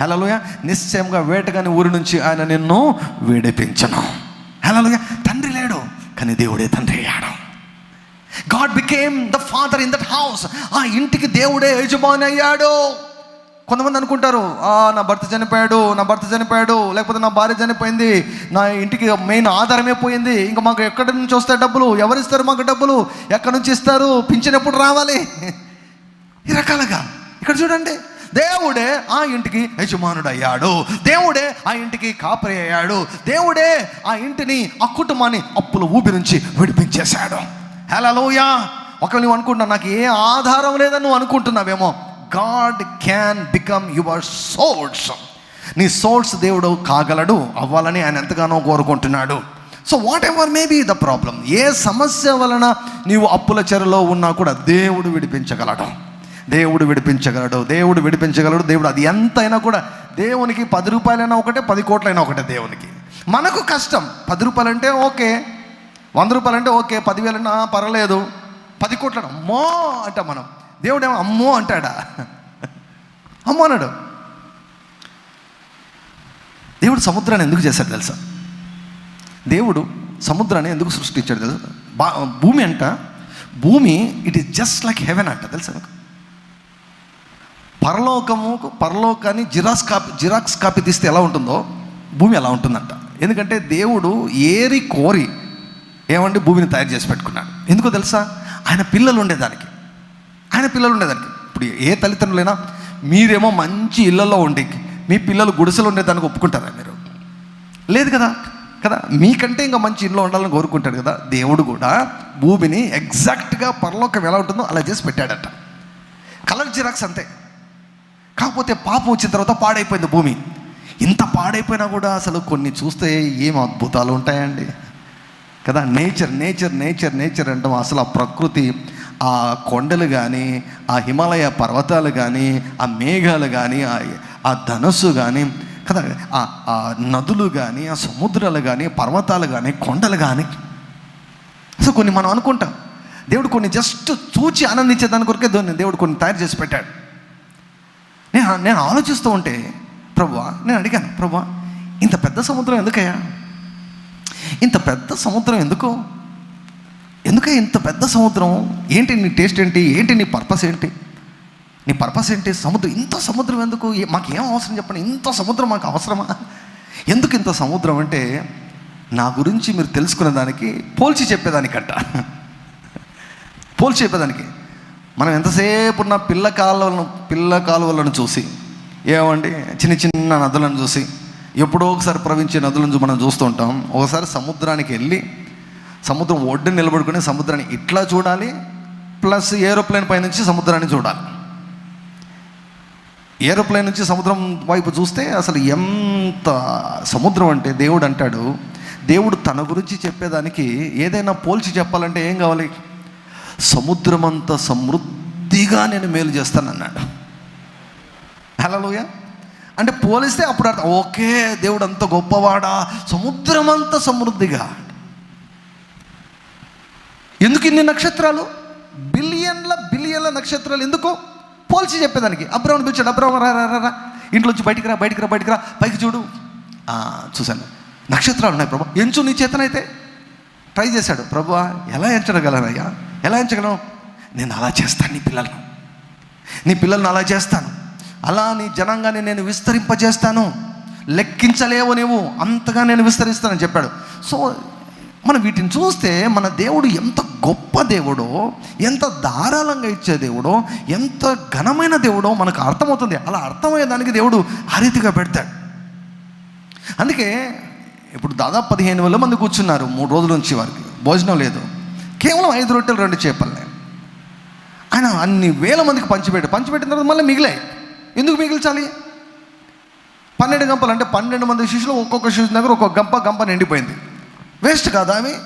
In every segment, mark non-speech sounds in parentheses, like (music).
హలోయ నిశ్చయంగా వేటగాని ఊరి నుంచి ఆయన నిన్ను విడిపించను. హలోయ తండ్రి లేడు కానీ దేవుడే తండ్రి అయ్యాడు. God became the father in that house ఆ ఇంటికి దేవుడే యజమాని అయ్యాడు. కొంతమంది అనుకుంటారు నా భర్త చనిపోయాడు నా భర్త చనిపోయాడు లేకపోతే నా భార్య చనిపోయింది నా ఇంటికి మెయిన్ ఆధారమే పోయింది ఇంకా మాకు ఎక్కడి నుంచి వస్తాయి డబ్బులు? ఎవరిస్తారు మాకు డబ్బులు? ఎక్కడి నుంచి ఇస్తారు? పింఛన్ ఎప్పుడు రావాలి? ఈ రకాలుగా. ఇక్కడ చూడండి దేవుడే ఆ ఇంటికి యజమానుడు అయ్యాడు దేవుడే ఆ ఇంటికి కాపరి అయ్యాడు. దేవుడే ఆ ఇంటిని ఆ కుటుంబాన్ని అప్పుల ఊపి నుంచి విడిపించేశాడు. హలోయా ఒకవేళ నువ్వు అనుకుంటున్నావు నాకు ఏ ఆధారం లేదని నువ్వు అనుకుంటున్నావేమో God can become your source. నీ సోర్స్ దేవుడు కాగలడు అవ్వాలని ఆయన ఎంతగానో కోరుకుంటున్నాడు. So whatever may be the problem? ఏ సమస్య వలన నీవు అప్పుల చెరలో ఉన్నా కూడా దేవుడు విడిపించగలడు. దేవుడు విడిపించగలడు. దేవుడు విడిపించగలడు. దేవుడు అది ఎంతైనా కూడా దేవునికి పది రూపాయలైనా ఒకటే పది కోట్లైనా ఒకటే దేవునికి. మనకు కష్టం. పది రూపాయలంటే ఓకే. వంద రూపాయలంటే ఓకే. పదివేలైనా పర్వాలేదు. పది కోట్ల అమ్మో అంట మనం. దేవుడు ఏమో అమ్మో అంటాడా? అమ్మో అన్నాడు. దేవుడు సముద్రాన్ని ఎందుకు చేశాడు తెలుసా? దేవుడు సముద్రాన్ని ఎందుకు సృష్టించాడు తెలుసా? బా భూమి అంట. భూమి it is just like heaven అంట. తెలుసా మీకు పరలోకము పరలోకాన్ని జిరాక్స్ కాపీ జిరాక్స్ కాపీ తీస్తే ఎలా ఉంటుందో? భూమి ఎలా ఉంటుందంట. ఎందుకంటే దేవుడు ఏరి కోరి ఏమండి భూమిని తయారు చేసి పెట్టుకున్నాడు. ఎందుకో తెలుసా? ఆయన పిల్లలు ఉండేదానికి. ఆయన పిల్లలు ఉండేదానికి. ఇప్పుడు ఏ తల్లిదండ్రులైనా మీరేమో మంచి ఇళ్ళలో ఉండి మీ పిల్లలు గుడిసెలు ఉండేదానికి ఒప్పుకుంటారా మీరు? లేదు కదా? కదా? మీకంటే ఇంకా మంచి ఇంట్లో ఉండాలని కోరుకుంటాడు కదా? దేవుడు కూడా భూమిని ఎగ్జాక్ట్గా పరలోకం ఎలా ఉంటుందో అలా చేసి పెట్టాడట. కలర్ జిరాక్స్ అంతే. కాకపోతే పాపం వచ్చిన తర్వాత పాడైపోయింది భూమి. ఇంత పాడైపోయినా కూడా అసలు కొన్ని చూస్తే ఏం అద్భుతాలు ఉంటాయండి. కదా నేచర్ నేచర్ నేచర్ నేచర్ అంటాం. అసలు ఆ ప్రకృతి ఆ కొండలు కానీ ఆ హిమాలయ పర్వతాలు కానీ ఆ మేఘాలు కానీ ఆ ఆ ధనస్సు కానీ కదా ఆ ఆ నదులు కానీ ఆ సముద్రాలు కానీ పర్వతాలు కానీ కొండలు కానీ అసలు కొన్ని మనం అనుకుంటాం. దేవుడు కొన్ని జస్ట్ చూచి ఆనందించేదాని కొరకే దాన్ని దేవుడు కొన్ని తయారు చేసి పెట్టాడు. నేను ఆలోచిస్తూ ఉంటే ప్రభు నేను అడిగాను ప్రభు ఇంత పెద్ద సముద్రం ఎందుకయ్యా? ఇంత పెద్ద సముద్రం ఎందుకు? ఎందుకే ఇంత పెద్ద సముద్రం? ఏంటి నీ టేస్ట్ ఏంటి? ఏంటి నీ పర్పస్ ఏంటి? నీ పర్పస్ ఏంటి? సముద్రం ఇంత సముద్రం ఎందుకు? మాకు ఏం అవసరం చెప్పండి? ఇంత సముద్రం మాకు అవసరమా? ఎందుకు ఇంత సముద్రం అంటే నా గురించి మీరు తెలుసుకునే దానికి పోల్చి చెప్పేదానికంట. (laughs) పోల్చి చెప్పేదానికి. మనం ఎంతసేపు ఉన్న పిల్ల కాళ్ళను పిల్ల కాలువలను చూసి ఏమండి? చిన్న చిన్న నదులను చూసి ఎప్పుడో ఒకసారి ప్రవహించే నదులను మనం చూస్తూ ఉంటాం. ఒకసారి సముద్రానికి వెళ్ళి సముద్రం ఒడ్డు నిలబడుకుని సముద్రాన్ని ఇట్లా చూడాలి ప్లస్ ఏరోప్లేన్ పై నుంచి సముద్రాన్ని చూడాలి. ఏరోప్లేన్ నుంచి సముద్రం వైపు చూస్తే అసలు ఎంత సముద్రం అంటే దేవుడు అంటాడు దేవుడు తన గురించి చెప్పేదానికి ఏదైనా పోల్చి చెప్పాలంటే ఏం కావాలి? సముద్రమంత కొద్దిగా నేను మేలు చేస్తానన్నాడు. హలోయ అంటే పోలిస్తే అప్పుడు అర్థం ఓకే దేవుడు అంత గొప్పవాడా సముద్రమంత సమృద్ధిగా. ఎందుకు ఇన్ని నక్షత్రాలు? బిలియన్ల బిలియన్ల నక్షత్రాలు ఎందుకు? పోల్చి చెప్పేదానికి. అబ్రహ్మను పిలిచాడు అబ్రహ్మ రా రా రా ఇంట్లోంచి బయటికి రా బయటికి రా బయటికి రా. పైకి చూడు. చూశాను. నక్షత్రాలు ఉన్నాయి ప్రభా. ఎంచు నీ చేతనైతే. ట్రై చేశాడు. ప్రభు ఎలా ఎంచగలనయ్యా? ఎలా ఎంచగలను? నేను అలా చేస్తాను నీ పిల్లలను. నీ పిల్లల్ని అలా చేస్తాను. అలా నీ జనాంగాన్ని నేను విస్తరింపజేస్తాను. లెక్కించలేవు నీవు. అంతగా నేను విస్తరిస్తానని చెప్పాడు. సో మనం వీటిని చూస్తే మన దేవుడు ఎంత గొప్ప దేవుడో ఎంత ధారాళంగా ఇచ్చే దేవుడో ఎంత ఘనమైన దేవుడో మనకు అర్థమవుతుంది. అలా అర్థమయ్యేదానికి దేవుడు ఆ రీతిగా పెడతాడు. అందుకే ఇప్పుడు దాదాపు పదిహేను వేల మంది కూర్చున్నారు మూడు రోజుల నుంచి వారికి. భోజనం లేదు. కేవలం ఐదు రొట్టెలు రెండు చేపలే. ఆయన అన్ని వేల మందికి పంచిపెట్టి. పంచిపెట్టిన తర్వాత మళ్ళీ మిగిలాయి. ఎందుకు మిగిల్చాలి? పన్నెండు గంపలు అంటే పన్నెండు మంది శిష్యులు ఒక్కొక్క శిష్యు దగ్గర ఒక్కొక్క గంప గంప నిండిపోయింది. వేస్ట్ కాదా అవి?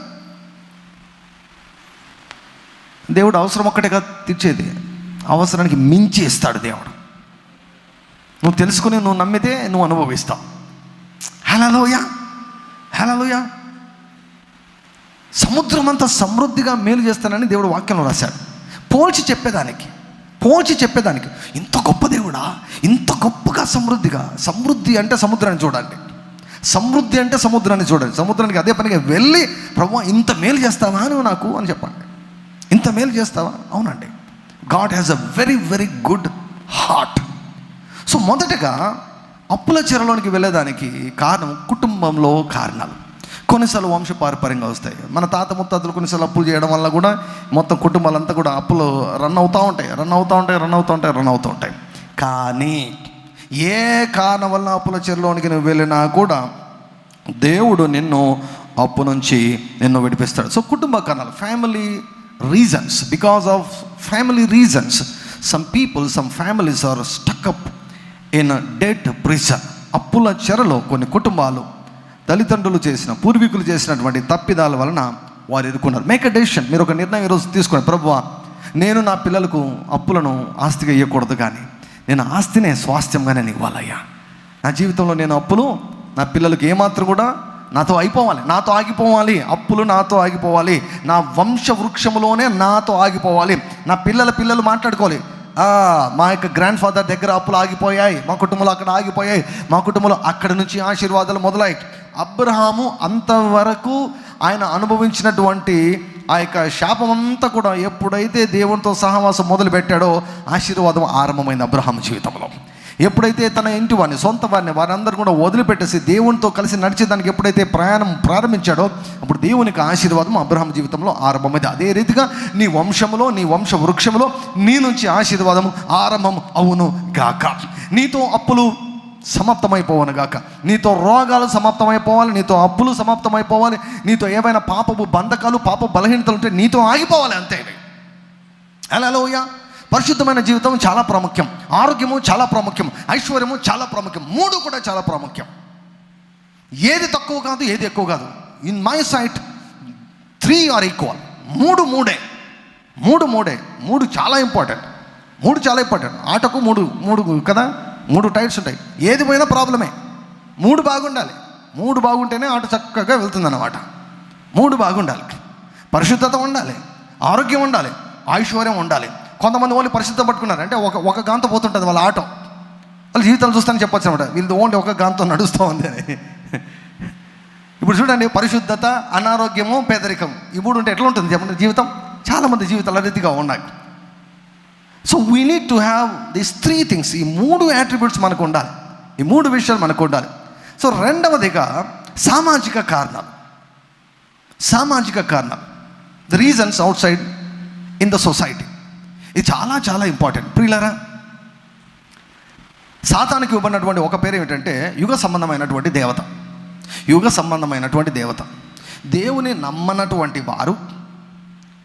దేవుడు అవసరం ఒక్కటే కదా తెచ్చేది అవసరానికి మించి ఇస్తాడు దేవుడు. నువ్వు తెలుసుకుని నువ్వు నమ్మితే నువ్వు అనుభవిస్తావు. హలోయ హలోయ సముద్రం అంతా సమృద్ధిగా మేలు చేస్తానని దేవుడు వాక్యంలో రాశాడు. పోల్చి చెప్పేదానికి పోల్చి చెప్పేదానికి ఇంత గొప్ప దేవుడా ఇంత గొప్పగా సమృద్ధిగా సమృద్ధి అంటే సముద్రాన్ని చూడండి. సమృద్ధి అంటే సముద్రాన్ని చూడండి. సముద్రానికి అదే పనిగా వెళ్ళి ప్రభు ఇంత మేలు చేస్తావా నువ్వు నాకు? అని చెప్పండి. ఇంత మేలు చేస్తావా? అవునండి. God has a very very good heart so మొదటగా అప్పుల చెరలోనికి వెళ్ళేదానికి కారణం కుటుంబంలో కారణాలు. కొన్నిసార్లు వంశపారపర్యంగా వస్తాయి. మన తాత ముత్తాతలు కొన్నిసార్లు అప్పులు చేయడం వల్ల కూడా మొత్తం కుటుంబాలంతా కూడా అప్పులు రన్ అవుతూ ఉంటాయి. రన్ అవుతూ ఉంటాయి రన్ అవుతూ ఉంటాయి రన్ అవుతూ ఉంటాయి. కానీ ఏ కారణం వల్ల అప్పుల చెరలోనికి నువ్వు వెళ్ళినా కూడా దేవుడు నిన్ను అప్పు నుంచి నిన్ను విడిపిస్తాడు. సో కుటుంబ కారణాలు family reasons because of family reasons some people some families are stuck up in debt prison అప్పుల చెరలో కొన్ని కుటుంబాలు తల్లిదండ్రులు చేసిన పూర్వీకులు చేసినటువంటి తప్పిదాల వలన వారు ఎదుర్కొన్నారు. మేక్ అ డెసిషన్ మీరు ఒక నిర్ణయం ఈరోజు తీసుకోండి. ప్రభువా నేను నా పిల్లలకు అప్పులను ఆస్తిగా ఇవ్వకూడదు కానీ నేను ఆస్తినే స్వాస్థ్యంగా నేను ఇవ్వాలయ్యా. నా జీవితంలో నేను అప్పులు నా పిల్లలకు ఏమాత్రం కూడా నాతో అయిపోవాలి. నాతో ఆగిపోవాలి. అప్పులు నాతో ఆగిపోవాలి. నా వంశ వృక్షములోనే నాతో ఆగిపోవాలి. నా పిల్లల పిల్లలు మాట్లాడుకోవాలి. మా యొక్క గ్రాండ్ ఫాదర్ దగ్గర అప్పులు ఆగిపోయాయి. మా కుటుంబంలో అక్కడ ఆగిపోయాయి. మా కుటుంబంలో అక్కడి నుంచి ఆశీర్వాదాలు మొదలయ్యాయి. అబ్రహాము అంతవరకు ఆయన అనుభవించినటువంటి ఆ యొక్క శాపం అంతా కూడా ఎప్పుడైతే దేవునితో సహవాసం మొదలు పెట్టాడో ఆశీర్వాదం ఆరంభమైంది అబ్రహాం జీవితంలో. ఎప్పుడైతే తన ఇంటి వారిని సొంత వారిని వారందరూ కూడా వదిలిపెట్టేసి దేవునితో కలిసి నడిచేదానికి ఎప్పుడైతే ప్రయాణం ప్రారంభించాడో అప్పుడు దేవునికి ఆశీర్వాదం అబ్రహాం జీవితంలో ఆరంభమైంది. అదే రీతిగా నీ వంశములో నీ వంశ వృక్షములో నీ నుంచి ఆశీర్వాదం ఆరంభం అవును గాక. నీతో అప్పులు సమాప్తమైపోవను గాక నీతో రోగాలు సమాప్తమైపోవాలి నీతో అప్పులు సమాప్తమైపోవాలి నీతో ఏవైనా పాపపు బంధకాలు పాప బలహీనతలు ఉంటే నీతో ఆగిపోవాలి అంతే హలోయ పరిశుద్ధమైన జీవితం చాలా ప్రాముఖ్యం. ఆరోగ్యము చాలా ప్రాముఖ్యం. ఐశ్వర్యము చాలా ప్రాముఖ్యం. మూడు కూడా చాలా ప్రాముఖ్యం. ఏది తక్కువ కాదు ఏది ఎక్కువ కాదు. In my sight three are equal మూడు మూడే. మూడు మూడే. మూడు చాలా ఇంపార్టెంట్ మూడు చాలా ఇంపార్టెంట్ ఆటకు మూడు మూడు కదా? మూడు టైర్స్ ఉంటాయి. ఏది పోయినా ప్రాబ్లమే. మూడు బాగుండాలి. మూడు బాగుంటేనే ఆట చక్కగా వెళ్తుందన్నమాట. మూడు బాగుండాలి. పరిశుద్ధత ఉండాలి. ఆరోగ్యం ఉండాలి. ఐశ్వర్యం ఉండాలి. కొంతమంది ఓన్లీ పరిశుద్ధం పట్టుకున్నారు. అంటే ఒక ఒక గాంత పోతుంటుంది వాళ్ళ ఆటో. వాళ్ళ జీవితాలు చూస్తానని చెప్పొచ్చు అనమాట వీళ్ళు ఓన్లీ ఒక గాంతో నడుస్తూ ఉంది అని. ఇప్పుడు చూడండి పరిశుద్ధత అనారోగ్యము పేదరికం. ఈ మూడు ఉంటే ఎట్లా ఉంటుంది చెప్పండి? జీవితం? చాలామంది జీవితాల రీతిగా ఉన్నాయి. So we need to have this three things ఈ మూడు యాట్రిబ్యూట్స్ మనకు ఉండాలి ఈ మూడు విషయాలు మనకు ఉండాలి సో రెండవదిగా సామాజిక కారణాలు. సామాజిక కారణాలు. The reasons outside in the society ఇది చాలా చాలా ఇంపార్టెంట్ ప్రియులరా సాతానికి ఇవ్వబడినటువంటి ఒక పేరు ఏమిటంటే యుగ సంబంధమైనటువంటి దేవత. యుగ సంబంధమైనటువంటి దేవత. దేవుని నమ్మనటువంటి వారు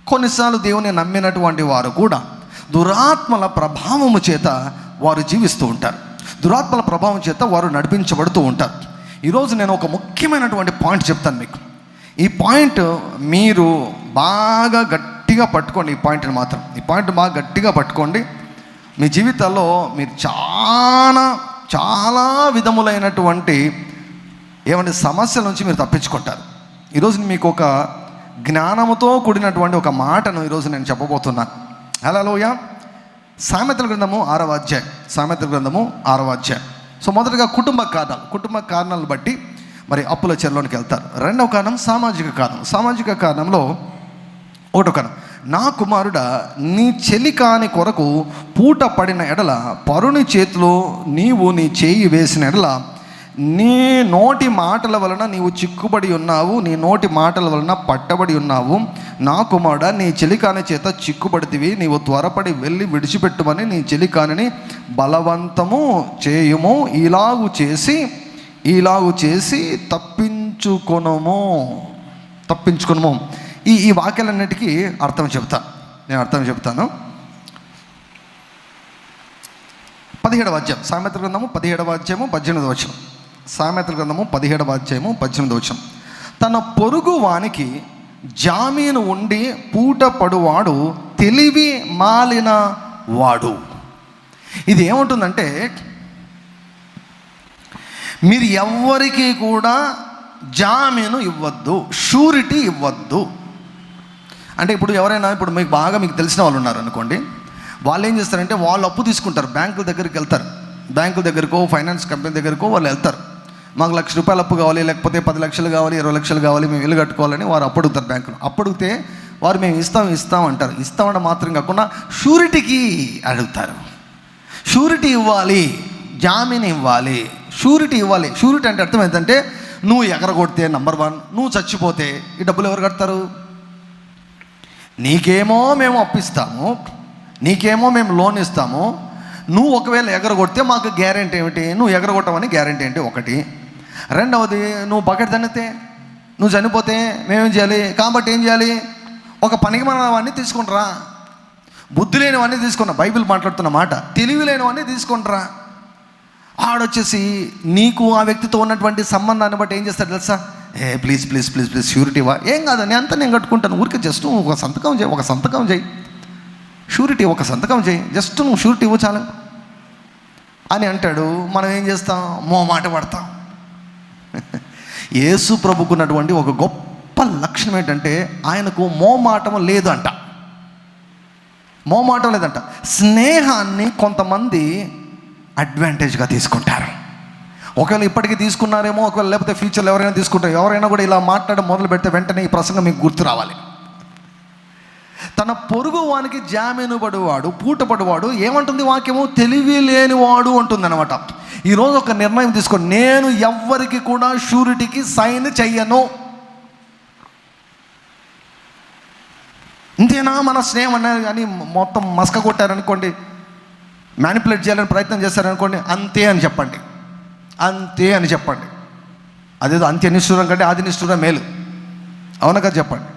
కొన్నిసార్లు దేవుని నమ్మినటువంటి వారు కూడా దురాత్మల ప్రభావము చేత వారు జీవిస్తూ ఉంటారు. దురాత్మల ప్రభావం చేత వారు నడిపించబడుతూ ఉంటారు. ఈరోజు నేను ఒక ముఖ్యమైనటువంటి పాయింట్ చెప్తాను మీకు. ఈ పాయింట్ మీరు బాగా గట్టిగా పట్టుకోండి ఈ పాయింట్ని మాత్రం. ఈ పాయింట్ బాగా గట్టిగా పట్టుకోండి. మీ జీవితాల్లో మీరు చాలా చాలా విధములైనటువంటి ఏమంటే సమస్యల నుంచి మీరు తప్పించుకుంటారు. ఈరోజు మీకు ఒక జ్ఞానముతో కూడినటువంటి ఒక మాటను ఈరోజు నేను చెప్పబోతున్నాను హలోయ సామెతల గ్రంథము ఆరవ అధ్యాయం. సామెతల గ్రంథము ఆరవ అధ్యాయం. సో మొదటగా కుటుంబ కారణాలు కుటుంబ కారణాలను బట్టి మరి అప్పుల చెరలోనికి వెళ్తారు. రెండవ కారణం సామాజిక కారణం. సామాజిక కారణంలో ఒకటో కారణం. నా కుమారుడ నీ చెలి కాని కొరకు పూట పడిన ఎడల పరుని చేతిలో నీవు నీ చేయి వేసిన ఎడల నీ నోటి మాటల వలన నీవు చిక్కుబడి ఉన్నావు నీ నోటి మాటల వలన పట్టబడి ఉన్నావు. నా కుమారుడ నీ చెలికాని చేత చిక్కుబడితివి నీవు త్వరపడి వెళ్ళి విడిచిపెట్టుమని నీ చెలికానిని బలవంతము చేయుము ఇలాగు చేసి ఇలాగు చేసి తప్పించుకొనము. తప్పించుకునము. ఈ ఈ వాక్యాలన్నిటికీ అర్థం చెప్తాను నేను అర్థం చెప్తాను. పదిహేడవ అధ్యాయం సామెతల గ్రంథము పదిహేడవ అధ్యాయము పద్దెనిమిదవ వచ్చాము సామెతల గ్రంథము పదిహేడవ అధ్యాయము పద్దెనిమిది వచనం. తన పొరుగు వానికి జామీను ఉండి పూట పడువాడు తెలివి మాలిన వాడు. ఇది ఏముంటుందంటే మీరు ఎవ్వరికీ కూడా జామీను ఇవ్వద్దు షూరిటీ ఇవ్వద్దు. అంటే ఇప్పుడు ఎవరైనా ఇప్పుడు మీకు బాగా మీకు తెలిసిన వాళ్ళు ఉన్నారు అనుకోండి వాళ్ళు ఏం చేస్తారంటే వాళ్ళు అప్పు తీసుకుంటారు బ్యాంకుల దగ్గరికి వెళ్తారు. బ్యాంకుల దగ్గరకో ఫైనాన్స్ కంపెనీ దగ్గరకో వాళ్ళు వెళ్తారు. మాకు లక్ష రూపాయలు అప్పు కావాలి లేకపోతే పది లక్షలు కావాలి ఇరవై లక్షలు కావాలి మేము ఇల్లు కట్టుకోవాలని వారు అప్పు అడుగుతారు బ్యాంకులో అప్పు వారు మేము ఇస్తాం ఇస్తాం అంటారు. ఇస్తామంటే మాత్రం కాకుండా షూరిటీకి అడుగుతారు. షూరిటీ ఇవ్వాలి జామీన్ ఇవ్వాలి షూరిటీ ఇవ్వాలి. షూరిటీ అంటే అర్థం ఏంటంటే నువ్వు ఎగరగొడితే నంబర్ వన్ నువ్వు చచ్చిపోతే ఈ డబ్బులు ఎవరు కడతారు? నీకేమో మేము అప్పిస్తాము నీకేమో మేము లోన్ ఇస్తాము. నువ్వు ఒకవేళ ఎగరగొడితే మాకు గ్యారెంటీ ఏమిటి? నువ్వు ఎగరగొట్టమని గ్యారెంటీ ఏంటి ఒకటి. రెండవది నువ్వు బకెట్ తన్నితే నువ్వు చనిపోతే మేమేం చేయాలి? కాబట్టి ఏం చేయాలి? ఒక పనికి మనవన్నీ తీసుకుంటారా. బుద్ధి లేనివన్నీ తీసుకున్నా బైబిల్ మాట్లాడుతున్న మాట తెలివి లేనివన్నీ తీసుకుంటారా. ఆడొచ్చేసి నీకు ఆ వ్యక్తితో ఉన్నటువంటి సంబంధాన్ని బట్టి ఏం చేస్తాడు తెలుసా? ఏ ప్లీజ్ ప్లీజ్ ప్లీజ్ ప్లీజ్ షూరిటీవా ఏం కాదని అంతా నేను కట్టుకుంటాను. ఊరికే జస్ట్ నువ్వు ఒక సంతకం చేయి ఒక సంతకం చేయి. షూరిటీ ఒక సంతకం చేయి. జస్ట్ నువ్వు షూరిటీ ఇవ్వు చాలు. అని అంటాడు. మనం ఏం చేస్తాం? మో మాట పడతాం. యేసు ప్రభుకున్నటువంటి ఒక గొప్ప లక్షణం ఏంటంటే ఆయనకు మోమాటం లేదు అంట మోమాటం లేదంట. స్నేహాన్ని కొంతమంది అడ్వాంటేజ్గా తీసుకుంటారు. ఒకవేళ ఇప్పటికీ తీసుకున్నారేమో ఒకవేళ లేకపోతే ఫ్యూచర్లో ఎవరైనా తీసుకుంటారు ఎవరైనా కూడా ఇలా మాట్లాడడం మొదలు పెడితే వెంటనే ఈ ప్రసంగం మీకు గుర్తు రావాలి. తన పొరుగు వానికి జామీను పడువాడు పూట పడువాడు ఏమంటుంది వాక్యము? తెలివి లేనివాడు అంటుంది అనమాట ఈరోజు ఒక నిర్ణయం తీసుకో నేను ఎవ్వరికి కూడా షూరిటీకి సైన్ చెయ్యను. ఇంతేనా? మన స్నేహం అన్నారు కానీ మొత్తం మస్క కొట్టారనుకోండి మ్యానిపులేట్ చేయాలని ప్రయత్నం చేశారనుకోండి అంతే అని చెప్పండి. అంతే అని చెప్పండి. అదేదో అంత్య నిష్ఠూరం కంటే ఆది నిష్ఠూరం మేలు అవునగా చెప్పండి.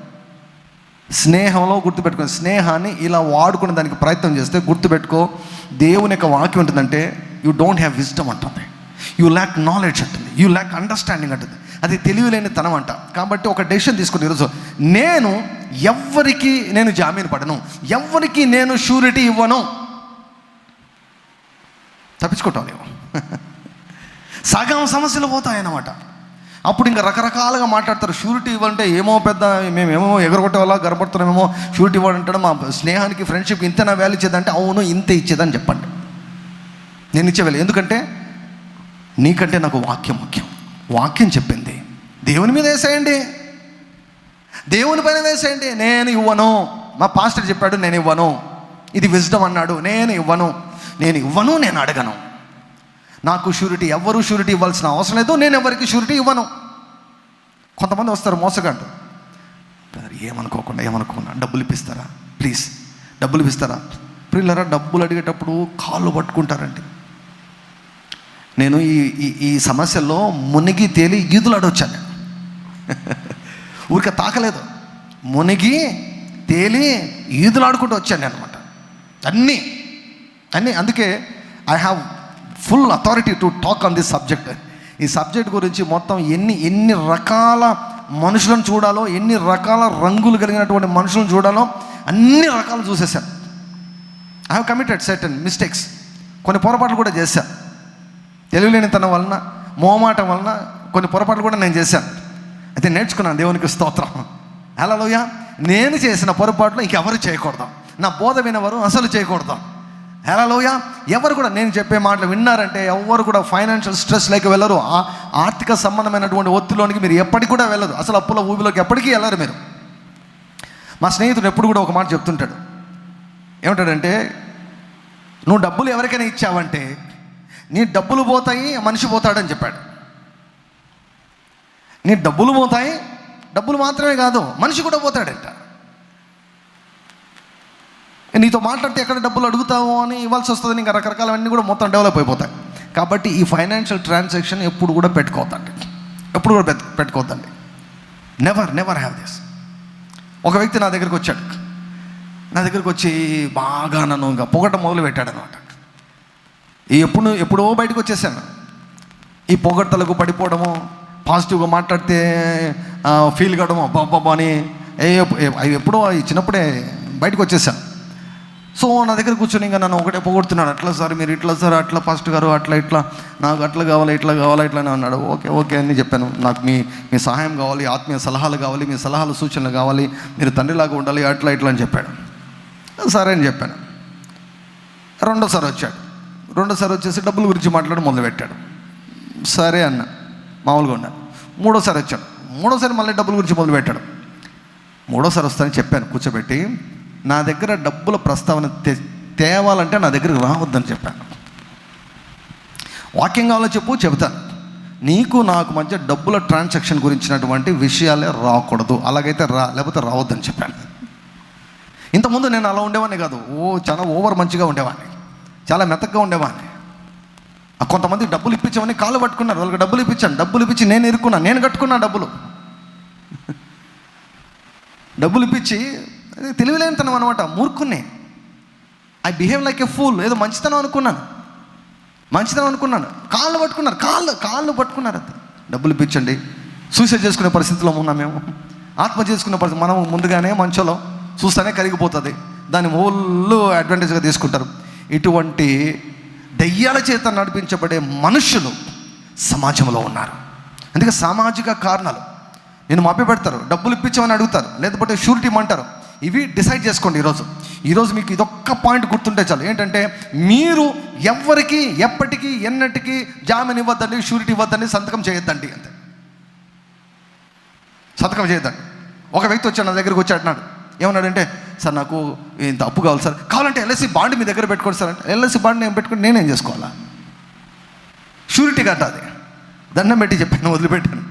స్నేహంలో గుర్తుపెట్టుకో. స్నేహాన్ని ఇలా వాడుకునే దానికి ప్రయత్నం చేస్తే గుర్తుపెట్టుకో దేవుని యొక్క వాక్యం ఉంటుందంటే యూ డోంట్ హ్యావ్ విజ్డమ్ అంటుంది. యూ ల్యాక్ నాలెడ్జ్ అంటుంది. యూ ల్యాక్ అండర్స్టాండింగ్ అంటుంది. అది తెలివిలేని తనం అంట. కాబట్టి ఒక డెసిషన్ తీసుకుని ఈరోజు నేను ఎవ్వరికి నేను జామీన్ పడను. ఎవ్వరికి నేను షూరిటీ ఇవ్వను. తప్పించుకుంటావు నీవు. (laughs) సగం సమస్యలు పోతాయన్నమాట. అప్పుడు ఇంకా రకరకాలుగా మాట్లాడతారు. షూరిటీ ఇవ్వంటే ఏమో పెద్ద మేమేమో ఎగరగొట్టే వాళ్ళ గడపడుతున్నామేమో షూరిటీ ఇవ్వాలంటాడు మా స్నేహానికి ఫ్రెండ్షిప్ ఇంతేనా వాల్యూ ఇచ్చేదంటే అవును ఇంతే ఇచ్చేదని చెప్పండి. నేను ఇచ్చేవాళ్ళు ఎందుకంటే నీకంటే నాకు వాక్యం ముఖ్యం. వాక్యం చెప్పింది. దేవుని మీద వేసేయండి. దేవుని పైన వేసేయండి. నేను ఇవ్వను. మా పాస్టర్ చెప్పాడు నేను ఇవ్వను. ఇది విజ్డమ్ అన్నాడు. నేను ఇవ్వను. నేను ఇవ్వను నేను అడగను. నాకు షూరిటీ ఎవరు షూరిటీ ఇవ్వాల్సిన అవసరం లేదు నేను ఎవరికి షూరిటీ ఇవ్వను. కొంతమంది వస్తారు మోసగాంటు ఏమనుకోకుండా ఏమనుకోకుండా డబ్బులు ఇప్పిస్తారా? ప్లీజ్ డబ్బులు ఇప్పిస్తారా? పిల్లరా డబ్బులు అడిగేటప్పుడు కాళ్ళు పట్టుకుంటారండి. నేను ఈ ఈ ఈ సమస్యల్లో మునిగి తేలి ఈదులాడొచ్చాను నేను. (laughs) ఊరికే తాకలేదు. మునిగి తేలి ఈదులాడుకుంటూ వచ్చాను అనమాట అన్నీ అన్నీ. అందుకే I have full authority to talk on this subject ఈ సబ్జెక్ట్ గురించి మొత్తం ఎన్ని ఎన్ని రకాల మనుషులను చూడాలో ఎన్ని రకాల రంగులు కలిగినటువంటి మనుషులను చూడాలో అన్ని రకాలు చూసేసాను I have committed certain mistakes కొన్ని పొరపాట్లు కూడా చేశాను తెలివిలేనితనం వలన మోమాటం వలన కొన్ని పొరపాట్లు కూడా నేను చేశాను అయితే నేర్చుకున్నాను దేవునికి స్తోత్రం. హలోయ నేను చేసిన పొరపాట్లు ఇంకెవరు చేయకూడదు. నా బోధ వినవరు అసలు చేయకూడదు. హలోయ ఎవరు కూడా నేను చెప్పే మాటలు విన్నారంటే ఎవరు కూడా ఫైనాన్షియల్ స్ట్రెస్ లేక వెళ్ళరు. ఆ ఆర్థిక సంబంధమైనటువంటి ఒత్తిడిలోనికి మీరు ఎప్పటికి కూడా వెళ్ళదు అసలు అప్పుల ఊబిలోకి ఎప్పటికీ వెళ్ళరు మీరు. మా స్నేహితుడు ఎప్పుడు కూడా ఒక మాట చెప్తుంటాడు. ఏమంటాడంటే నువ్వు డబ్బులు ఎవరికైనా ఇచ్చావంటే నీ డబ్బులు పోతాయి మనిషి పోతాడని చెప్పాడు. నీ డబ్బులు పోతాయి డబ్బులు మాత్రమే కాదు మనిషి కూడా పోతాడంట. నీతో మాట్లాడితే ఎక్కడ డబ్బులు అడుగుతావు? అని ఇవ్వాల్సి వస్తుంది ఇంకా రకరకాలవన్నీ కూడా మొత్తం డెవలప్ అయిపోతాయి. కాబట్టి ఈ ఫైనాన్షియల్ ట్రాన్సాక్షన్ ఎప్పుడు కూడా పెట్టుకోవద్దండి. ఎప్పుడు కూడా పెట్టుకోవద్దండి. నెవర్ నెవర్ హ్యావ్ దిస్ ఒక వ్యక్తి నా దగ్గరికి వచ్చాడు. నా దగ్గరికి వచ్చి బాగా నన్ను ఇంకా పొగట మొదలు పెట్టాడు అనమాట ఈ ఎప్పుడు ఎప్పుడో బయటకు వచ్చేసాను. ఈ పొగడ్తలకు పడిపోవడము పాజిటివ్గా మాట్లాడితే ఫీల్ కావడము బాబా అని ఏ అవి ఎప్పుడో అవి చిన్నప్పుడే బయటకు వచ్చేసాను. సో నా దగ్గర కూర్చొని ఇంకా నన్ను ఒకటే పోగొడుతున్నాడు. అట్లా సార్ మీరు ఇట్లా సార్ అట్లా ఫస్ట్ గారు అట్లా ఇట్లా నాకు అట్లా కావాలి ఇట్లా కావాలి ఇట్లా అని అన్నాడు. ఓకే ఓకే అని చెప్పాను. నాకు మీ మీ సహాయం కావాలి ఆత్మీయ సలహాలు కావాలి మీ సలహాలు సూచనలు కావాలి మీరు తండ్రిలాగా ఉండాలి అట్లా ఇట్లా అని చెప్పాడు. సరే అని చెప్పాను. రెండోసారి వచ్చాడు. రెండోసారి వచ్చేసి డబ్బుల గురించి మాట్లాడి మొదలుపెట్టాడు సరే అన్న మామూలుగా ఉన్నాను మూడోసారి వచ్చాడు. మూడోసారి మళ్ళీ డబ్బుల గురించి మొదలుపెట్టాడు మూడోసారి వస్తానని చెప్పాను కూర్చోబెట్టి. నా దగ్గర డబ్బుల ప్రస్తావన తే- తేవాలంటే నా దగ్గరికి రావద్దని చెప్పాను. వాక్యం కావాలో చెప్పు చెబుతాను నీకు నాకు మధ్య డబ్బుల ట్రాన్సాక్షన్ గురించినటువంటి విషయాలే రాకూడదు. అలాగైతే రా లేకపోతే రావద్దని చెప్పాను. ఇంతకుముందు నేను అలా ఉండేవాడిని కాదు. ఓ చాలా ఓవర్ మంచిగా ఉండేవాడిని. చాలా మెత్తగా ఉండేవాడిని. కొంతమంది డబ్బులు ఇప్పించమని కాళ్ళు పట్టుకున్నారు. వాళ్ళకి డబ్బులు ఇప్పించాను. డబ్బులు ఇప్పించి నేను ఇరుక్కున్నా. నేను కట్టుకున్నా డబ్బులు. డబ్బులు ఇప్పించి అది తెలివిలేనితనం అనమాట మూర్ఖున్నే I behave like a fool ఏదో మంచితనం అనుకున్నాను. మంచితనం అనుకున్నాను. కాళ్ళు పట్టుకున్నారు. కాళ్ళు కాళ్ళు పట్టుకున్నారు అది డబ్బులు ఇప్పించండి. సూసైడ్ చేసుకునే పరిస్థితిలో ఉన్నాం మేము. ఆత్మ చేసుకునే పరిస్థితి మనం ముందుగానే మంచోలో చూస్తేనే కరిగిపోతుంది. దాన్ని ఓళ్ళు అడ్వాంటేజ్గా తీసుకుంటారు. ఇటువంటి దయ్యాల చేత నడిపించబడే మనుషులు సమాజంలో ఉన్నారు. అందుకే సామాజిక కారణాలు. నేను మభ్య పెడతారు. డబ్బులు ఇప్పించమని అడుగుతారు. లేకపోతే షూరిటీ అంటారు ఇవి డిసైడ్ చేసుకోండి ఈరోజు. ఈరోజు మీకు ఇదొక్క పాయింట్ గుర్తుంటే చాలు. ఏంటంటే మీరు ఎవరికి ఎప్పటికీ ఎన్నటికీ జామీన్ ఇవ్వద్దండి షూరిటీ ఇవ్వద్దండి సంతకం చేయొద్దండి అంతే. సంతకం చేయొద్దండి. ఒక వ్యక్తి వచ్చాడు నా దగ్గరికి వచ్చి అంటున్నాడు. ఏమన్నాడంటే సార్ నాకు ఇంత అప్పు కావాలి సార్. కావాలంటే ఎల్ఐసి బాండ్ మీ దగ్గర పెట్టుకోండి సార్. అంటే ఎల్ఐసి బాండ్ నేను పెట్టుకుని నేనేం చేసుకోవాలా? షూరిటీ కట్టాలి దండం పెట్టి చెప్పాను వదిలిపెట్టాను.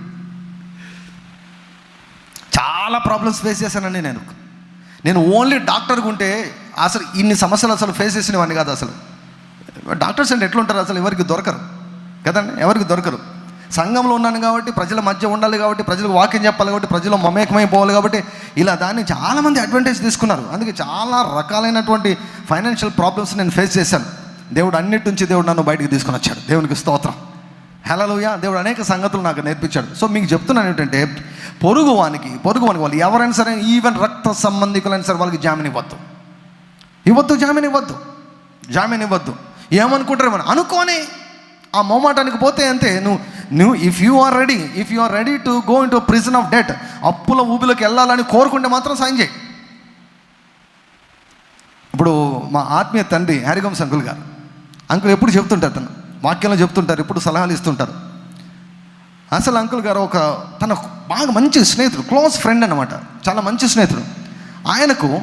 చాలా ప్రాబ్లమ్స్ ఫేస్ చేశానండి నేను. నేను ఓన్లీ డాక్టర్గా ఉంటే అసలు ఇన్ని సమస్యలు అసలు ఫేస్ చేసినవన్నీ కాదు అసలు. డాక్టర్స్ అంటే ఎట్లుంటారు అసలు? ఎవరికి దొరకరు. కదండి? ఎవరికి దొరకరు? సంఘంలో ఉన్నాను కాబట్టి ప్రజల మధ్య ఉండాలి కాబట్టి ప్రజలకు వాక్యం చెప్పాలి కాబట్టి ప్రజలు మమేకమైపోవాలి కాబట్టి ఇలా దాన్ని చాలామంది అడ్వాంటేజ్ తీసుకున్నారు. అందుకే చాలా రకాలైనటువంటి ఫైనాన్షియల్ ప్రాబ్లమ్స్ నేను ఫేస్ చేశాను. దేవుడు అన్నిటి నుంచి దేవుడు నన్ను బయటకు తీసుకుని వచ్చాడు. దేవునికి స్తోత్రం. హెలలుయా దేవుడు అనేక సంగతులు నాకు నేర్పించాడు. సో మీకు చెప్తున్నాను ఏంటంటే పొరుగు వానికి పొరుగు వానికి వాళ్ళు ఎవరైనా సరే ఈవెన్ రక్త సంబంధికులైనా సరే వాళ్ళకి జామీన్ ఇవ్వద్దు. ఇవ్వద్దు జామీన్ ఇవ్వద్దు. జామీన్ ఇవ్వద్దు. ఏమనుకుంటారు మనం అనుకోని ఆ మొమాటానికి పోతే అంతే. నువ్వు నువ్వు if you are ready if you are ready to go in to prison of debt అప్పుల ఊబిలోకి వెళ్ళాలని కోరుకుంటే మాత్రం సాయం చేయి. ఇప్పుడు మా ఆత్మీయ తండ్రి హ్యారిగమ్స్ అంకుల్ గారు. అంకుల్ ఎప్పుడు చెప్తుంటారు తను? వాక్యంలో చెప్తుంటారు ఎప్పుడు సలహాలు ఇస్తుంటారు. అసలు అంకుల్ గారు ఒక తన బాగా మంచి స్నేహితుడు క్లోజ్ ఫ్రెండ్ అనమాట చాలా మంచి స్నేహితుడు. ఆయనకు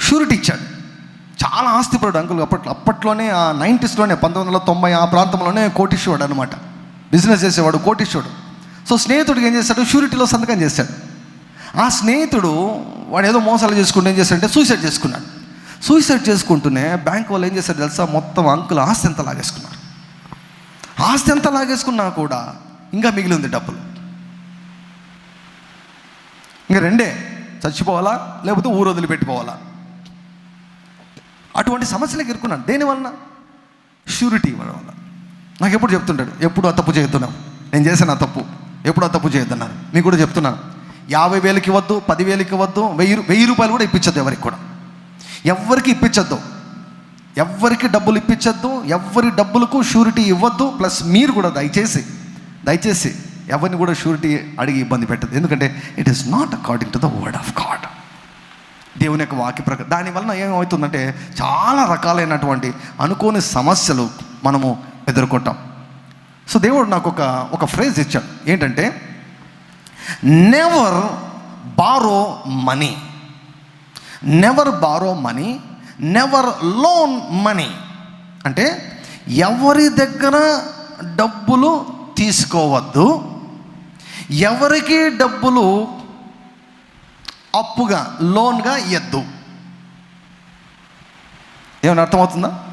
షూరిటీ ఇచ్చాడు. చాలా ఆస్తిపరుడు అంకుల్ అప్పట్లో. అప్పట్లోనే ఆ నైంటీస్లోనే పంతొమ్మిది వందల తొంభై ఆ ప్రాంతంలోనే కోటీశ్వరుడు అనమాట బిజినెస్ చేసేవాడు కోటీశ్వరుడు. సో స్నేహితుడికి ఏం చేశాడు? షూరిటీలో సంతకం చేశాడు. ఆ స్నేహితుడు వాడు ఏదో మోసాలు చేసుకుంటూ ఏం చేశాడంటే సూసైడ్ చేసుకున్నాడు. సూసైడ్ చేసుకుంటూనే బ్యాంక్ వాళ్ళు ఏం చేశారు తెలుసా? మొత్తం అంకుల్ ఆస్తి ఎంత లాగేసుకున్నారు. ఆస్తి ఎంత లాగేసుకున్నా కూడా ఇంకా మిగిలి ఉంది డబ్బులు. ఇంకా రెండే చచ్చిపోవాలా లేకపోతే ఊరు వదిలిపెట్టిపోవాలా. అటువంటి సమస్యలకు ఇరుకున్నాను దేనివలన షూరిటీ ఇవ్వడం వల్ల నాకు ఎప్పుడు చెప్తుంటాడు ఎప్పుడు ఆ తప్పు చేస్తున్నావు నేను చేశాను ఆ తప్పు ఎప్పుడు ఆ తప్పు చేయొద్దన్నారు? మీకు కూడా చెప్తున్నాను. యాభై వేలకి ఇవ్వద్దు పదివేలకి ఇవ్వద్దు వెయ్యి వెయ్యి రూపాయలు కూడా ఇప్పించద్దు ఎవరికి కూడా. ఎవ్వరికి ఇప్పించద్దు? ఎవ్వరికి డబ్బులు ఇప్పించద్దు ఎవ్వరి డబ్బులకు షూరిటీ ఇవ్వద్దు ప్లస్ మీరు కూడా దయచేసి దయచేసి ఎవరిని కూడా షూరిటీ అడిగి ఇబ్బంది పెట్టదు ఎందుకంటే it is not according to the word of God దేవుని యొక్క వాక్య ప్రకారం దానివల్ల ఏమవుతుందంటే చాలా రకాలైనటువంటి అనుకోని సమస్యలు మనము ఎదుర్కొంటాం. సో దేవుడు నాకు ఒక ఒక ఫ్రేజ్ ఇచ్చాడు. ఏంటంటే never borrow money never borrow money never loan money అంటే ఎవరి దగ్గర డబ్బులు తీసుకోవద్దు ఎవరికి డబ్బులు అప్పుగా లోన్గా ఇవ్వద్దు ఏమైనా అర్థమవుతుందా?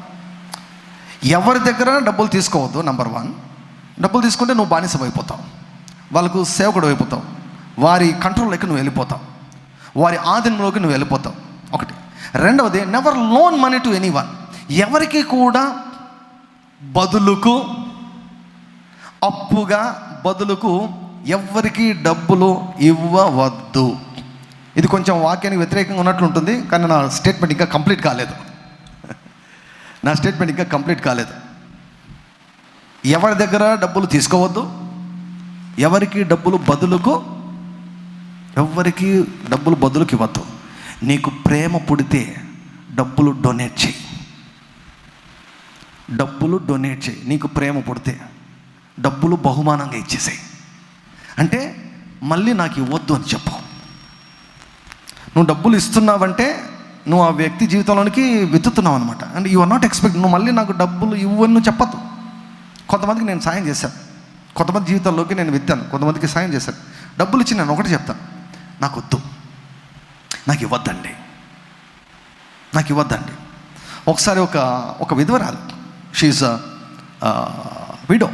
ఎవరి దగ్గర డబ్బులు తీసుకోవద్దు నంబర్ వన్ డబ్బులు తీసుకుంటే నువ్వు బానిసం అయిపోతావు వాళ్ళకు సేవకుడు అయిపోతావు. వారి కంట్రోల్లోకి నువ్వు వెళ్ళిపోతావు. వారి ఆధీనంలోకి నువ్వు వెళ్ళిపోతావు. ఒకటి. రెండవది never loan money to anyone ఎవరికి కూడా బదులుకు అప్పుగా బదులుకు ఎవరికి డబ్బులు ఇవ్వవద్దు. ఇది కొంచెం వాక్యానికి వ్యతిరేకంగా ఉన్నట్లు ఉంటుంది కానీ నా స్టేట్మెంట్ ఇంకా కంప్లీట్ కాలేదు. నా స్టేట్మెంట్ ఇంకా కంప్లీట్ కాలేదు. ఎవరి దగ్గర డబ్బులు తీసుకోవద్దు ఎవరికి డబ్బులు బదులుకు ఎవరికి డబ్బులు బదులుకి ఇవ్వద్దు నీకు ప్రేమ పుడితే డబ్బులు డొనేట్ చేయి. డబ్బులు డొనేట్ చేయి. నీకు ప్రేమ పుడితే డబ్బులు బహుమానంగా ఇచ్చేసాయి. అంటే మళ్ళీ నాకు ఇవ్వద్దు అని చెప్పు. నువ్వు డబ్బులు ఇస్తున్నావంటే నువ్వు ఆ వ్యక్తి జీవితంలోనికి వెతుతున్నావు అనమాట and you are not expect నువ్వు మళ్ళీ నాకు డబ్బులు ఇవ్వని నువ్వు చెప్పద్దు. కొంతమందికి నేను సాయం చేశాను. కొంతమంది జీవితంలోకి నేను వెత్తాను కొంతమందికి సాయం చేశాను. డబ్బులు ఇచ్చి నేను ఒకటి చెప్తాను. నాకు వద్దు. నాకు ఇవ్వద్దండి. నాకు ఇవ్వద్దండి. ఒకసారి ఒక ఒక విధవరాలు షీఈ్ విడో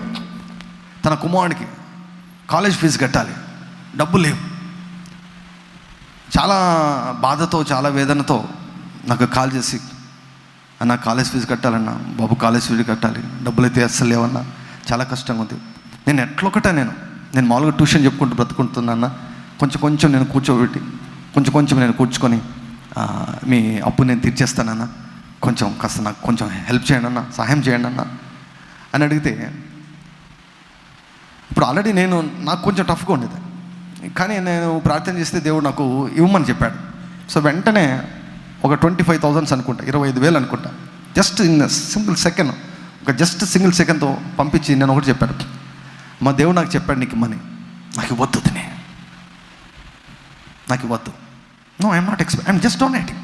తన కుమారుడికి కాలేజ్ ఫీజు కట్టాలి. డబ్బులు లేవు. చాలా బాధతో చాలా వేదనతో నాకు కాల్ చేసి అన్న కాలేజ్ ఫీజు కట్టాలన్నా బాబు కాలేజ్ ఫీజు కట్టాలి. డబ్బులు అయితే అస్సలు లేవన్నా చాలా కష్టంగా ఉంది. నేను ఎట్లొకటా నేను. నేను మామూలుగా ట్యూషన్ చెప్పుకుంటూ బ్రతుకుంటున్నా కొంచెం కొంచెం నేను కూర్చోబెట్టి కొంచెం కొంచెం నేను కూర్చుకొని మీ అప్పు నేను తీర్చేస్తానన్నా కొంచెం కాస్త నాకు కొంచెం హెల్ప్ చేయండి అన్న సహాయం చేయండి అన్న అని అడిగితే ఇప్పుడు ఆల్రెడీ నేను నాకు కొంచెం టఫ్గా ఉండేది. కానీ నేను ప్రార్థన చేస్తే దేవుడు నాకు ఇవ్వమని చెప్పాడు. సో వెంటనే ఒక ట్వంటీ ఫైవ్ థౌజండ్స్ అనుకుంటా ఇరవై ఐదు వేలు అనుకుంటా. జస్ట్ ఇన్ సింగిల్ సెకండ్ ఒక జస్ట్ సింగిల్ సెకండ్తో పంపించి నేను ఒకటి చెప్పాడు మా దేవుడు నాకు చెప్పాడు నీకు మనీ. నాకు ఇవ్వద్దు నాకు ఇవ్వద్దు. No I'm not expect I'm just donating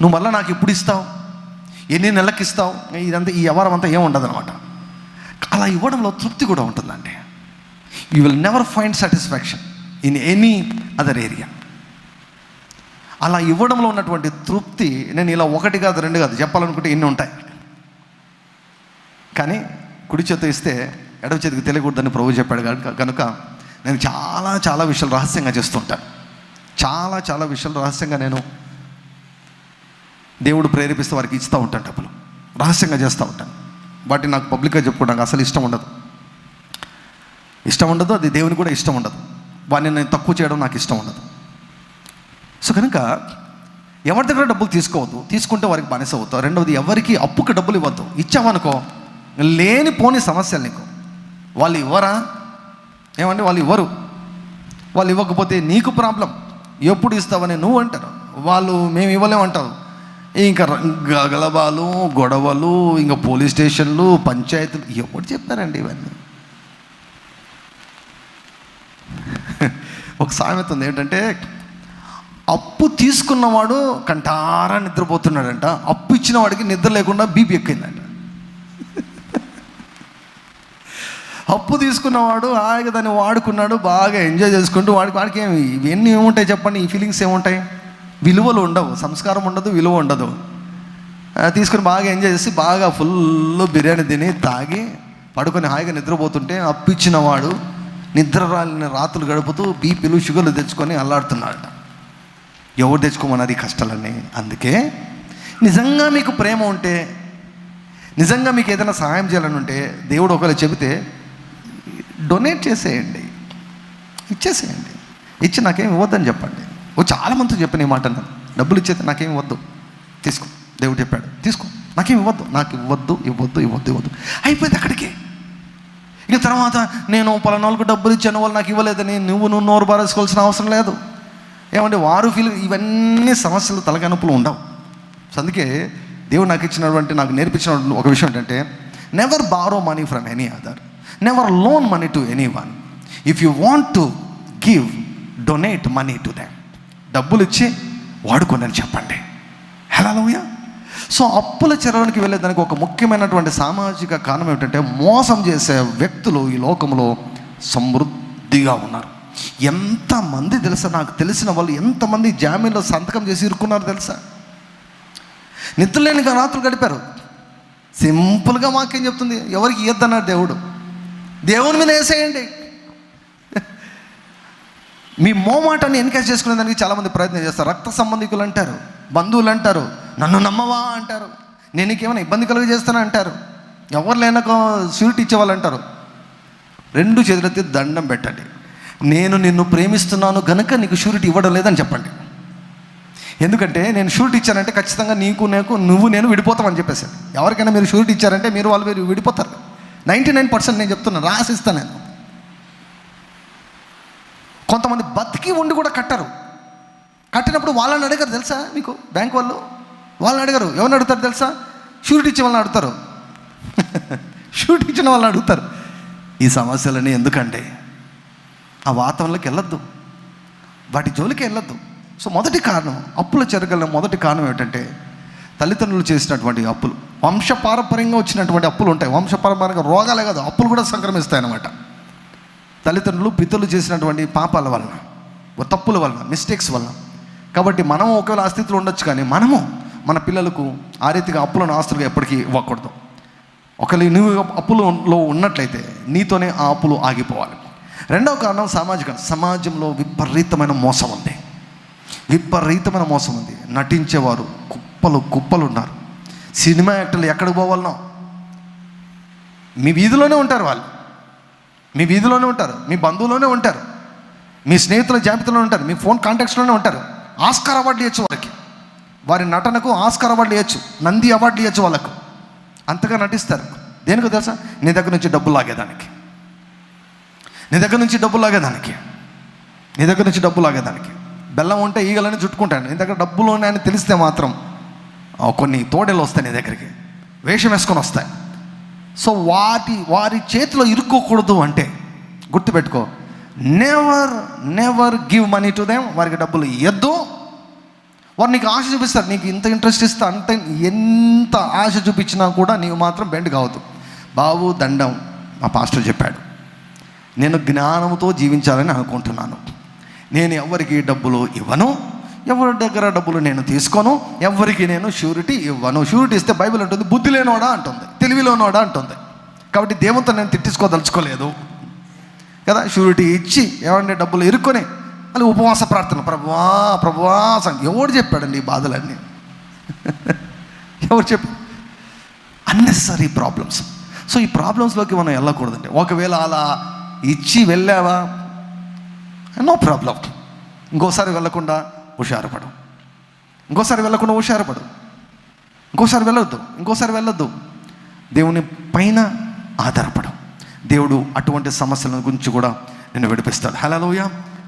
నువ్వు మళ్ళీ నాకు ఇప్పుడు ఇస్తావు? ఎన్ని నెలలకు ఇస్తావు? ఇదంతా ఈ వ్యవహారం అంతా ఏం ఉండదు అనమాట అలా ఇవ్వడంలో తృప్తి కూడా ఉంటుందండి. You will never find satisfaction in any other area అలా ఇవ్వడంలో ఉన్నటువంటి తృప్తి నేను ఇలా ఒకటి కాదు రెండు కాదు చెప్పాలనుకుంటే ఎన్ని ఉంటాయి. కానీ కుడి చేత ఇస్తే ఎడవ చేతికి తెలియకూడదని ప్రభు చెప్పాడు. కనుక నేను చాలా చాలా విషయాలు రహస్యంగా చేస్తుంటాను. చాలా చాలా విషయాలు రహస్యంగా నేను దేవుడు ప్రేరేపిస్తే వారికి ఇస్తూ ఉంటాను డబ్బులు. రహస్యంగా చేస్తూ ఉంటాను. వాటిని నాకు పబ్లిక్గా చెప్పుకోవడానికి అసలు ఇష్టం ఉండదు. ఇష్టం ఉండదు అది దేవుని కూడా ఇష్టం ఉండదు. వాడిని నేను తక్కువ చేయడం నాకు ఇష్టం ఉండదు. సో కనుక ఎవరి దగ్గర డబ్బులు తీసుకోవద్దు తీసుకుంటే వారికి బానిస అవుతావు రెండవది ఎవరికి అప్పుకి డబ్బులు ఇవ్వద్దు. ఇచ్చావనుకో లేని పోని సమస్యలు నీకు. వాళ్ళు ఇవ్వరా? ఏమంటే వాళ్ళు ఇవ్వరు. వాళ్ళు ఇవ్వకపోతే నీకు ప్రాబ్లం. ఎప్పుడు ఇస్తావని నువ్వు అంటారు. వాళ్ళు మేము ఇవ్వలేమంటారు ఇంకా ర- గలబాలు గొడవలు ఇంకా పోలీస్ స్టేషన్లు పంచాయతీలు ఎవరు చెప్పారండి ఇవన్నీ? (laughs) ఒక సామెత ఉంది ఏంటంటే అప్పు తీసుకున్నవాడు కంటారా నిద్రపోతున్నాడంట. అప్పు ఇచ్చిన వాడికి నిద్ర లేకుండా బీపీ ఎక్కిందంట అప్పు తీసుకున్నవాడు హాయిగా దాన్ని వాడుకున్నాడు బాగా ఎంజాయ్ చేసుకుంటూ వాడికి వాడికి ఏమి ఇవన్నీ ఏముంటాయి చెప్పండి ఈ ఫీలింగ్స్ ఏముంటాయి? విలువలు ఉండవు సంస్కారం ఉండదు విలువ ఉండదు. తీసుకుని బాగా ఎంజాయ్ చేసి బాగా ఫుల్ బిర్యానీ తిని తాగి పడుకొని హాయిగా నిద్రపోతుంటే అప్పిచ్చిన వాడు నిద్ర రాలిన రాత్రులు గడుపుతూ బీపీలు షుగర్లు తెచ్చుకొని అల్లాడుతున్నాడట. ఎవరు తెచ్చుకోమన్నది కష్టాలని అందుకే నిజంగా మీకు ప్రేమ ఉంటే నిజంగా మీకు ఏదైనా సహాయం చేయాలని ఉంటే దేవుడు ఒకవేళ చెబితే డొనేట్ చేసేయండి. ఇచ్చేసేయండి. ఇచ్చి నాకేం ఇవ్వద్దని చెప్పండి. ఓ చాలా మంది చెప్పిన ఈ మాట డబ్బులు ఇచ్చేది నాకేం ఇవ్వద్దు. తీసుకో. దేవుడు చెప్పాడు. తీసుకో. నాకేం ఇవ్వద్దు. నాకు ఇవ్వద్దు ఇవ్వద్దు ఇవ్వద్దు ఇవ్వద్దు. అయిపోయింది అక్కడికి. ఇక తర్వాత నేను పలానాళ్ళకు డబ్బులు ఇచ్చాను. వాళ్ళు నాకు ఇవ్వలేదని నువ్వు నువ్వు నోరు బారేసుకోవాల్సిన అవసరం లేదు. ఏమంటే వారు ఫీల్ ఇవన్నీ సమస్యలు తలకనుపులు ఉండవు. సో అందుకే దేవుడు నాకు ఇచ్చినటువంటి నాకు నేర్పించిన ఒక విషయం ఏంటంటే never borrow money from any other never loan money to anyone if you want to give donate money to them డబ్బులు ఇచ్చి వాడుకోనని చెప్పండి. హలోయ సో అప్పుల చెరవనికి వెళ్ళేదానికి ఒక ముఖ్యమైనటువంటి సామాజిక కారణం ఏమిటంటే మోసం చేసే వ్యక్తులు ఈ లోకంలో సమృద్ధిగా ఉన్నారు. ఎంతమంది తెలుసా? నాకు తెలిసిన వాళ్ళు ఎంతమంది జామీన్లో సంతకం చేసి ఇరుక్కున్నారు తెలుసా? నిద్రలేని రాత్రులు గడిపారు. సింపుల్గా వాక్యం చెప్తుంది. ఎవరికి ఇయ్యద్దన్నాడు దేవుడు? దేవుని మీద వేసేయండి. మీ మోమాటాన్ని ఎన్కేజ్ చేసుకునే దానికి చాలామంది ప్రయత్నం చేస్తారు. రక్త సంబంధికులు అంటారు బంధువులు అంటారు నన్ను నమ్మవా అంటారు నేను నీకేమైనా ఇబ్బంది కలుగ చేస్తానా అంటారు ఎవరు లేనకో స్వీట్ ఇచ్చేవాళ్ళు అంటారు. రెండు చేతులెత్తి దండం పెట్టండి. నేను నిన్ను ప్రేమిస్తున్నాను కనుక నీకు షూరిటీ ఇవ్వడం లేదని చెప్పండి. ఎందుకంటే నేను షూరిటీ ఇచ్చానంటే ఖచ్చితంగా నీకు నాకు నువ్వు నేను విడిపోతామని చెప్పేసి. ఎవరికైనా మీరు షూరిటీ ఇచ్చారంటే మీరు వాళ్ళు మీరు విడిపోతారు. నైంటీ నైన్ పర్సెంట్ నేను చెప్తున్నాను రాసిస్తాను నేను. కొంతమంది బతికి ఉండి కూడా కట్టరు. కట్టినప్పుడు వాళ్ళని అడగరు తెలుసా మీకు? బ్యాంక్ వాళ్ళు వాళ్ళని అడగరు. ఎవరిని అడుగుతారు తెలుసా? షూరిటీ ఇచ్చిన వాళ్ళని అడుగుతారు. (laughs) షూరిటీ ఇచ్చిన వాళ్ళని అడుగుతారు. ఈ సమస్యలని ఎందుకంటే ఆ వాతావరణంలోకి వెళ్ళొద్దు. వాటి జోలికి వెళ్ళొద్దు. సో మొదటి కారణం అప్పుల చెరగల మొదటి కారణం ఏంటంటే తల్లిదండ్రులు చేసినటువంటి అప్పులు. వంశపారంపర్యంగా వచ్చినటువంటి అప్పులు ఉంటాయి. వంశపారంపర్యంగా రోగాలే కాదు అప్పులు కూడా సంక్రమిస్తాయి అన్నమాట తల్లిదండ్రులు పితరులు చేసినటువంటి పాపాల వలన తప్పుల వలన మిస్టేక్స్ వలన. కాబట్టి మనం ఒకవేళ ఆ స్థితిలో ఉండొచ్చు కానీ మనము మన పిల్లలకు ఆ రీతిగా అప్పులను ఆస్తులుగా ఎప్పటికీ ఇవ్వకూడదు. ఒకవేళ నువ్వు అప్పులలో ఉన్నట్లయితే నీతోనే ఆ అప్పులు ఆగిపోవాలి. రెండవ కారణం సామాజిక సమాజంలో విపరీతమైన మోసం ఉంది. విపరీతమైన మోసం ఉంది. నటించేవారు కుప్పలు కుప్పలు ఉన్నారు సినిమా యాక్టర్లు ఎక్కడికి పోవాలనో? మీ వీధిలోనే ఉంటారు వాళ్ళు. మీ వీధిలోనే ఉంటారు. మీ బంధువులోనే ఉంటారు. మీ స్నేహితుల జాబితాలో ఉంటారు. మీ ఫోన్ కాంటాక్ట్స్లోనే ఉంటారు. ఆస్కార్ అవార్డు ఇవ్వచ్చు వారికి వారి నటనకు ఆస్కార్ అవార్డు ఇవ్వచ్చు. నంది అవార్డు ఇవ్వచ్చు వాళ్ళకు. అంతగా నటిస్తారు. దేనికో తెలుసా? నీ దగ్గర నుంచి డబ్బులు లాగేదానికి. నీ దగ్గర నుంచి డబ్బులు లాగేదానికి. నీ దగ్గర నుంచి డబ్బులు లాగేదానికి. బెల్లం ఉంటే ఈగలని చుట్టుకుంటాను నీ దగ్గర డబ్బులు ఉన్నాయని తెలిస్తే మాత్రం కొన్ని తోడేలు వస్తాయి నీ దగ్గరికి. వేషం వేసుకొని వస్తాయి. సో వాటి వారి చేతిలో ఇరుక్కోకూడదు అంటే గుర్తుపెట్టుకో never never give money to them వారికి డబ్బులు ఇవ్వద్దు వారు నీకు ఆశ చూపిస్తారు నీకు ఇంత ఇంట్రెస్ట్ ఇస్తా అంత ఎంత ఆశ చూపించినా కూడా నీవు మాత్రం బెండ్ కావద్దు. బాబు దండం మా పాస్టర్ చెప్పాడు. నేను జ్ఞానంతో జీవించాలని అనుకుంటున్నాను. నేను ఎవరికి డబ్బులు ఇవ్వను ఎవరి దగ్గర డబ్బులు నేను తీసుకోను? ఎవరికి నేను షూరిటీ ఇవ్వను? షూరిటీ ఇస్తే బైబిల్ అంటుంది బుద్ధి లేనోడా? అంటుంది. తెలివి అంటుంది. కాబట్టి దేవునితో నేను తిట్టించుకోదలుచుకోలేదు. కదా? షూరిటీ ఇచ్చి ఎవరిని డబ్బులు ఇరుక్కొని మళ్ళీ ఉపవాస ప్రార్థన. ప్రభువా ప్రభువా ఎవడు చెప్పాడండి ఈ బాధలన్నీ? (laughs) ఎవరు చెప్పు? అన్నెసరీ ప్రాబ్లమ్స్ సో ఈ ప్రాబ్లమ్స్లోకి మనం వెళ్ళకూడదండి. ఒకవేళ అలా ఇచ్చి వెళ్ళావా? నో ప్రాబ్లం ఇంకోసారి వెళ్ళకుండా హుషారుపడు. ఇంకోసారి వెళ్ళకుండా హుషారుపడు. ఇంకోసారి వెళ్ళొద్దు. ఇంకోసారి వెళ్ళొద్దు. దేవుని పైన ఆధారపడు. దేవుడు అటువంటి సమస్యల గురించి కూడా నిన్ను విడిపిస్తాడు. హలోయ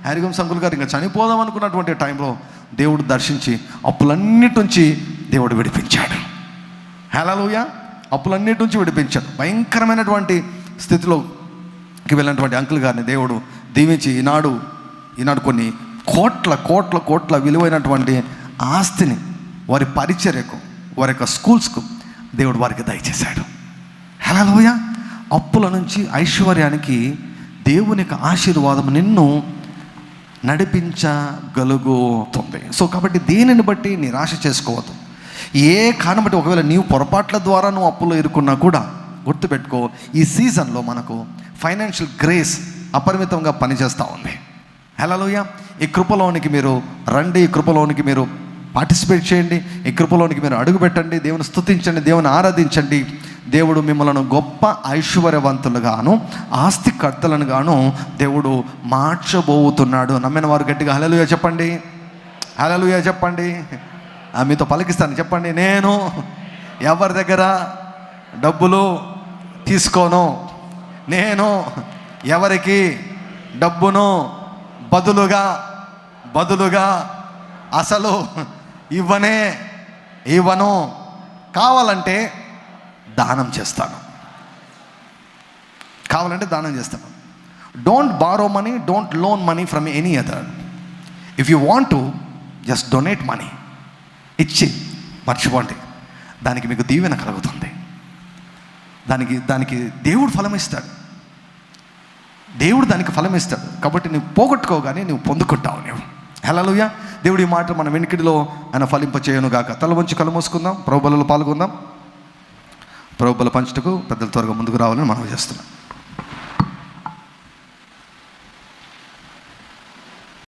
హ్యారిగం సంకుల్ గారు ఇంకా చనిపోదాం అనుకున్నటువంటి టైంలో దేవుడు దర్శించి అప్పులన్నిటి నుంచి దేవుడు విడిపించాడు. హలోయ అప్పులన్నిటి నుంచి విడిపించాడు. భయంకరమైనటువంటి స్థితిలోకి వెళ్ళినటువంటి అంకుల్ గారిని దేవుడు దీవించి ఈనాడు ఈనాడు కొన్ని కోట్ల కోట్ల కోట్ల విలువైనటువంటి ఆస్తిని వారి పరిచర్యకు వారి యొక్క స్కూల్స్కు దేవుడు వారికి దయచేశాడు. హలోయ అప్పుల నుంచి ఐశ్వర్యానికి దేవుని యొక్క ఆశీర్వాదం నిన్ను నడిపించగలుగుతుంది. సో కాబట్టి దేనిని బట్టి నిరాశ చేసుకోవద్దు. ఏ కారణం బట్టి ఒకవేళ నీవు పొరపాట్ల ద్వారా నువ్వు అప్పులో ఇరుక్కున్నా కూడా గుర్తుపెట్టుకో ఈ సీజన్లో మనకు ఫైనాన్షియల్ గ్రేస్ అపరిమితంగా పనిచేస్తూ ఉంది. హలోయ ఈ కృపలోనికి మీరు రండి ఈ కృపలోనికి మీరు పార్టిసిపేట్ చేయండి ఈ కృపలోనికి మీరు అడుగుపెట్టండి దేవుని స్తుతించండి దేవుని ఆరాధించండి. దేవుడు మిమ్మల్ని గొప్ప ఐశ్వర్యవంతులుగాను ఆస్తికర్తలను గాను దేవుడు మార్చబోతున్నాడు. నమ్మిన వారు గట్టిగా హలలుయ చెప్పండి. హలలుయ చెప్పండి. ఆ, మీతో పలికిస్తాను. చెప్పండి నేను ఎవరి దగ్గర డబ్బులు తీసుకోను? నేను ఎవరికి డబ్బును బదులుగా బదులుగా అసలు ఇవ్వనే ఇవ్వను. కావాలంటే దానం చేస్తాను. కావాలంటే దానం చేస్తాను. Don't borrow money don't loan money from any other if you want to just donate money ఇచ్చి మర్చిపోండి. దానికి మీకు దీవెన కలుగుతుంది. దానికి దానికి దేవుడు ఫలం ఇస్తాడు దేవుడు దానికి ఫలం ఇస్తాడు కాబట్టి నువ్వు పోగొట్టుకోగానే నువ్వు పొందుకుంటావు నువ్వు హలోయ దేవుడి మాట మన వెనుకడిలో ఆయన ఫలింప చేయను గాక. తల వంచి కళ్ళు మూసుకుందాం. ప్రభుబలలో పాల్గొందాం. ప్రభుబల పంచుటకు పెద్దల త్వరగా ముందుకు రావాలని మనం చేస్తున్నాం.